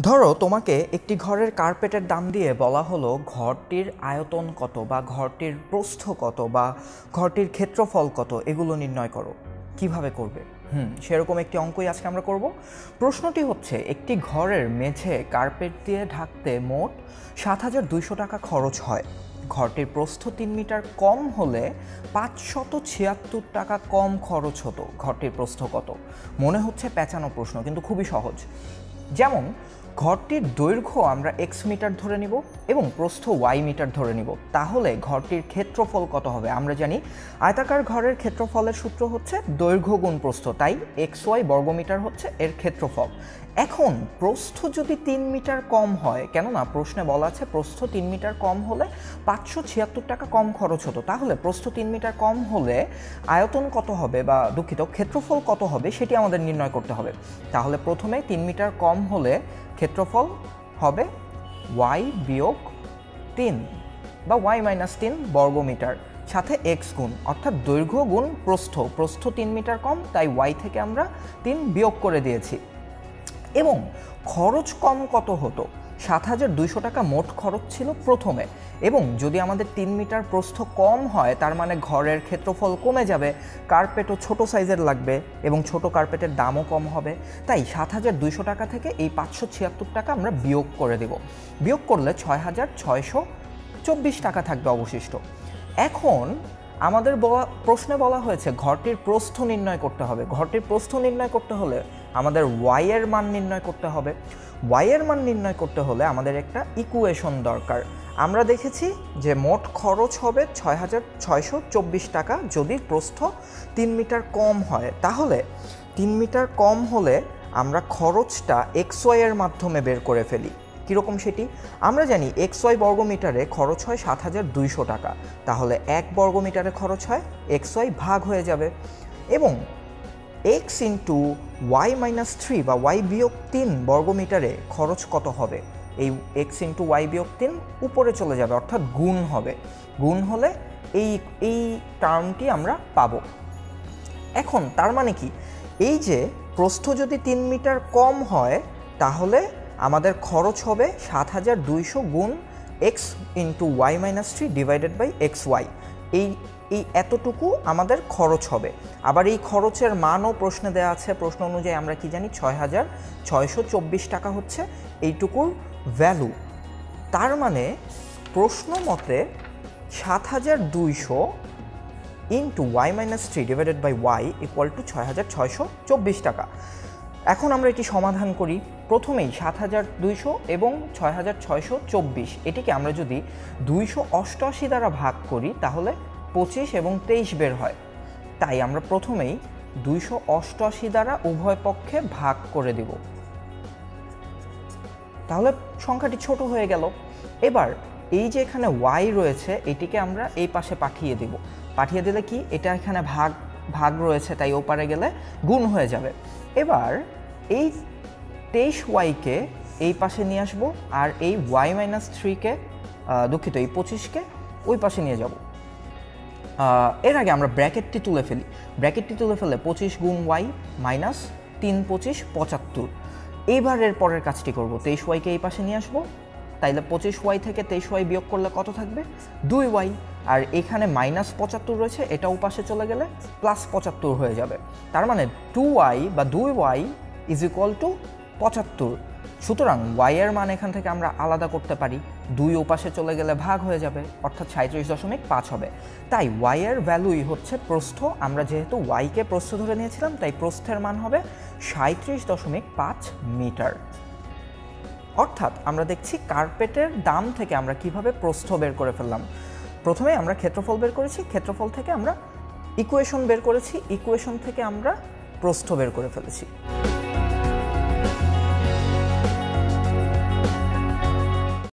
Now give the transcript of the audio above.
ধরো, তোমাকে একটি ঘরের কার্পেটের দাম দিয়ে বলা হলো ঘরটির আয়তন কত বা ঘরটির প্রস্থ কত বা ঘরটির ক্ষেত্রফল কত, এগুলো নির্ণয় করো। কীভাবে করবে? হুম, সেরকম একটি অঙ্কই আজকে আমরা করব। প্রশ্নটি হচ্ছে, একটি ঘরের মেঝে কার্পেট দিয়ে ঢাকতে মোট সাত হাজার দুইশো টাকা খরচ হয়। ঘরটির প্রস্থ তিন মিটার কম হলে পাঁচশত ছিয়াত্তর টাকা কম খরচ হতো। ঘরটির প্রস্থ কত? মনে হচ্ছে পেঁচানো প্রশ্ন, কিন্তু খুবই সহজ। যেমন ঘরটির দৈর্ঘ্য আমরা এক্স মিটার ধরে নিব এবং প্রস্থ ওয়াই মিটার ধরে নিব। তাহলে ঘরটির ক্ষেত্রফল কত হবে? আমরা জানি আয়তাকার ঘরের ক্ষেত্রফলের সূত্র হচ্ছে দৈর্ঘ্য গুণ প্রস্থ, তাই এক্স ওয়াই বর্গমিটার হচ্ছে এর ক্ষেত্রফল। এখন প্রস্থ যদি তিন মিটার কম হয়, কেননা প্রশ্নে বলা আছে প্রস্থ তিন মিটার কম হলে পাঁচশো ছিয়াত্তর টাকা কম খরচ হতো। তাহলে প্রস্থ তিন মিটার কম হলে আয়তন কত হবে বা দুঃখিত, ক্ষেত্রফল কত হবে সেটি আমাদের নির্ণয় করতে হবে। তাহলে প্রথমে তিন মিটার কম হলে ক্ষেত্রফল হবে ওয়াই বিয়োগ তিন বা ওয়াই মাইনাস তিন বর্গমিটার, সাথে এক্স গুণ, অর্থাৎ দৈর্ঘ্য গুণ প্রস্থ। প্রস্থ তিন মিটার কম, তাই ওয়াই থেকে আমরা তিন বিয়োগ করে দিয়েছি। এবং খরচ কম কত হতো? সাত হাজার দুইশো টাকা মোট খরচ ছিল প্রথমে। এবং যদি আমাদের তিন মিটার প্রস্থ কম হয়, তার মানে ঘরের ক্ষেত্রফল কমে যাবে, কার্পেটও ছোট সাইজের লাগবে এবং ছোট কার্পেটের দামও কম হবে। তাই সাত হাজার দুইশো টাকা থেকে এই পাঁচশো ছিয়াত্তর টাকা আমরা বিয়োগ করে দেব। বিয়োগ করলে ছয় হাজার ছয়শো চব্বিশ টাকা থাকবে অবশিষ্ট। এখন আমাদের বলা, প্রশ্নে বলা হয়েছে, ঘরটির প্রস্থ নির্ণয় করতে হবে। ঘরটির প্রস্থ নির্ণয় করতে হলে আমাদের ওয়াইয়ের মান নির্ণয় করতে হবে। ওয়াইয়ের মান নির্ণয় করতে হলে আমাদের একটা ইকুয়েশন দরকার। আমরা দেখেছি যে মোট খরচ হবে ছয় হাজার ছয়শো চব্বিশ টাকা যদি প্রস্থ তিন মিটার কম হয়। তাহলে তিন মিটার কম হলে আমরা খরচটা এক্স ওয়াই এর মাধ্যমে বের করে ফেলি। কীরকম সেটি? আমরা জানি এক্স ওয়াই বর্গমিটারে খরচ হয় সাত হাজার দুইশো টাকা। তাহলে এক বর্গমিটারে খরচ হয়, এক্স ওয়াই ভাগ হয়ে যাবে। এবং x into y minus three বা ওয়াই বিয়োগ তিন বর্গমিটারে খরচ কত হবে? এই এক্স ইন্টু ওয়াই বিয়োগ তিন উপরে চলে যাবে, অর্থাৎ গুণ হবে। গুণ হলে এই এই টার্মটি আমরা পাবো। এখন তার মানে কি? এই যে প্রস্থ যদি তিন মিটার কম হয়, তাহলে আমাদের খরচ হবে সাত হাজার দুইশো গুণ x into y minus three divided by x y এই এই এতটুকু আমাদের খরচ হবে। আবার এই খরচের মানও প্রশ্নে দেওয়া আছে। প্রশ্ন অনুযায়ী আমরা কি জানি? ছয় হাজার ছয়শো চব্বিশ টাকা হচ্ছে এইটুকুর ভ্যালু তার মানে প্রশ্ন মতে সাত হাজার দুইশো into y minus three divided by y equal to ছয় হাজার ছয়শো চব্বিশ টাকা। এখন আমরা এটি সমাধান করি। প্রথমেই সাত হাজার দুইশো এবং ছয় হাজার ছয়শো চব্বিশ। এটিকে আমরা যদি দুইশো অষ্টআশি দ্বারা ভাগ করি, তাহলে পঁচিশ এবং তেইশ বের হয়। তাই আমরা প্রথমেই দুইশো অষ্টআশি দ্বারা উভয় পক্ষে ভাগ করে দেব। তাহলে সংখ্যাটি ছোট হয়ে গেল। এবার এই যে এখানে ওয়াই রয়েছে, এটিকে আমরা এই পাশে পাঠিয়ে দেব। পাঠিয়ে দিলে কি? এটা এখানে ভাগ ভাগ রয়েছে, তাই ওপারে গেলে গুণ হয়ে যাবে। এবার এই তেইশ ওয়াইকে এই পাশে নিয়ে আসব আর এই ওয়াই মাইনাস থ্রিকে দুঃখিত, এই পঁচিশকে ওই পাশে নিয়ে যাব। এর আগে আমরা ব্র্যাকেটটি তুলে ফেলি। ব্র্যাকেটটি তুলে ফেলে পঁচিশ গুণ ওয়াই মাইনাস তিন পঁচিশ পঁচাত্তর। এইবার এর পরের কাজটি করব। তেইশ ওয়াইকে এই পাশে নিয়ে আসব। তাইলে পঁচিশ ওয়াই থেকে তেইশ ওয়াই বিয়োগ করলে কত থাকবে? দুই ওয়াই আর এখানে মাইনাস পঁচাত্তর রয়েছে, এটাও পাশে চলে গেলে প্লাস পঁচাত্তর হয়ে যাবে। তার মানে টু ওয়াই বা দুই ওয়াই ইজ ইকুয়াল টু পঁচাত্তর। সুতরাং ওয়াই এর মান এখান থেকে আমরা আলাদা করতে পারি। দুই ওপাশে চলে গেলে ভাগ হয়ে যাবে, অর্থাৎ সাঁত্রিশ দশমিক পাঁচ হবে। তাই ওয়াই এর ভ্যালুই হচ্ছে প্রস্থ। আমরা যেহেতু ওয়াইকে প্রস্থ ধরে নিয়েছিলাম, তাই প্রস্থের মান হবে সাঁত্রিশ দশমিক পাঁচ মিটার। অর্থাৎ আমরা দেখছি কার্পেটের দাম থেকে আমরা কীভাবে প্রস্থ বের করে ফেললাম। প্রথমে আমরা ক্ষেত্রফল বের করেছি, ক্ষেত্রফল থেকে আমরা ইকুয়েশন বের করেছি ইকুয়েশন থেকে আমরা প্রস্থ বের করে ফেলেছি।